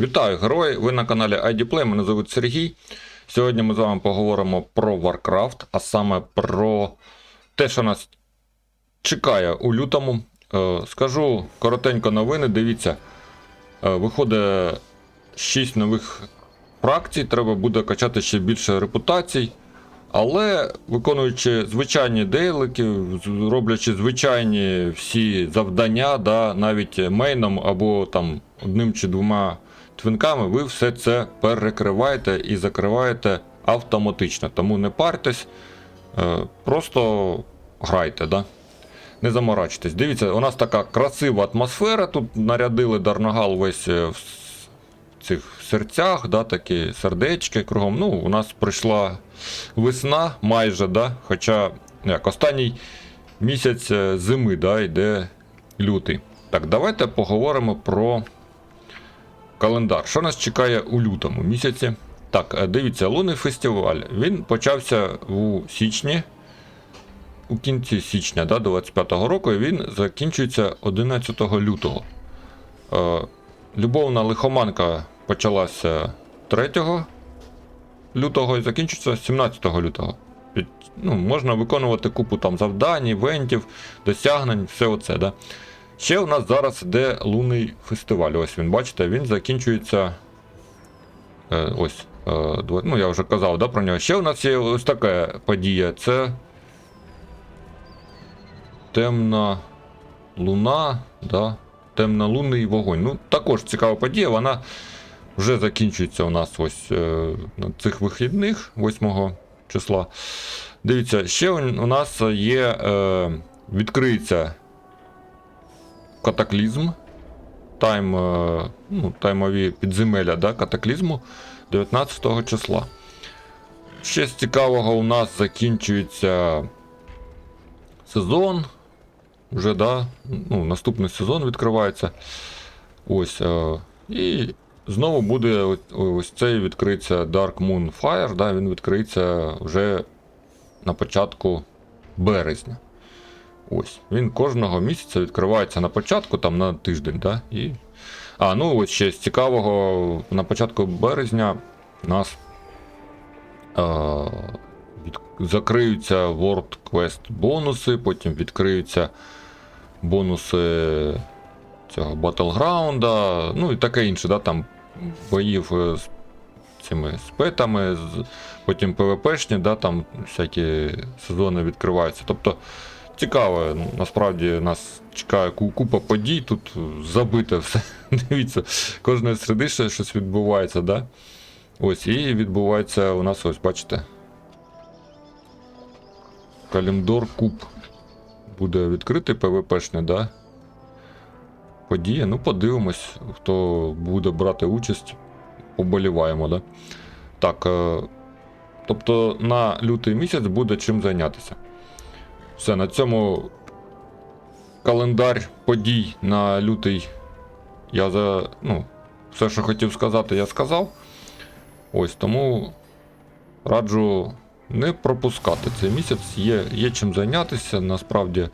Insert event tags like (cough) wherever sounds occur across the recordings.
Вітаю, герої! Ви на каналі IDPlay, мене звуть Сергій. Сьогодні ми з вами поговоримо про Warcraft, а саме про те, що нас чекає у лютому. Е, Скажу коротенько новини. Дивіться, е, виходить 6 нових фракцій, треба буде качати ще більше репутацій. Але виконуючи звичайні дейлики, роблячи звичайні всі завдання, да, навіть мейном або там одним чи двома твінками, ви все це перекриваєте і закриваєте автоматично. Тому не парьтесь, е, просто грайте. Да? Не заморачуйтесь. Дивіться, у нас така красива атмосфера. Тут нарядили Дарнагал весь е, в цих серцях, да, такі сердечки кругом. Ну, у нас прийшла весна майже, да, хоча як, останній місяць е, зими да, йде лютий. Так, давайте поговоримо про календар. Що нас чекає у лютому місяці? Так, е, дивіться, лунний фестиваль. Він почався у січні. У кінці січня да, 25-го року і він закінчується 11 лютого. Е, Любовна лихоманка почалася 3 лютого і закінчиться 17 лютого. Під- Ну, можна виконувати купу там завдань, івентів, досягнень, все оце. Да? Ще у нас зараз йде лунний фестиваль. Ось він, бачите, він закінчується. Е, ось. Е, ну, я вже казав да, про нього. Ще у нас є ось така подія. Це темна луна, да? темнолунний вогонь. Ну, також цікава подія, вона вже закінчується у нас ось е, на цих вихідних, 8 числа. Дивіться, ще у нас є е, відкриється катаклізм. Тайм, е, ну, таймові підземелля да, катаклізму 19 числа. Ще з цікавого у нас закінчується сезон. Вже, да, ну, наступний сезон відкривається. Ось. Е, і знову буде ось, цей відкриється Dark Moon Fire, да, він відкриється вже на початку березня. Ось. Він кожного місяця відкривається на початку, там на тиждень. Да, і... А, ну ось ще з цікавого, на початку березня нас е, від... закриються World Quest бонуси, потім відкриються бонуси цього Battleground, ну і таке інше, да, там боїв е, з цими спетами, з, потім ПВПшні, да, там всякі сезони відкриваються. Тобто цікаво, насправді нас чекає купа подій, тут забите все. (laughs) Дивіться, кожної середи ще щось відбувається, да? Ось, і відбувається у нас, ось, бачите. Калімдор Куб буде відкритий ПВПшний, да? Подія. Ну, подивимось, хто буде брати участь, поболіваємо, да? Так. Е, тобто на лютий місяць буде чим зайнятися. Все, на цьому календар подій на лютий. Я за. Ну, все, що хотів сказати, я сказав. Ось тому раджу не пропускати цей місяць. Є, є чим зайнятися. Насправді,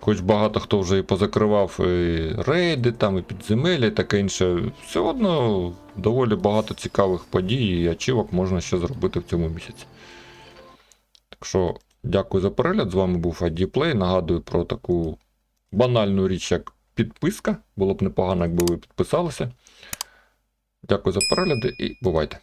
хоч багато хто вже і позакривав і рейди, там, і підземелля, і таке інше. Все одно доволі багато цікавих подій і ачівок можна ще зробити в цьому місяці. Так що, дякую за перегляд. З вами був IDPlay. Нагадую про таку банальну річ, як підписка. Було б непогано, якби ви підписалися. Дякую за перегляди і бувайте!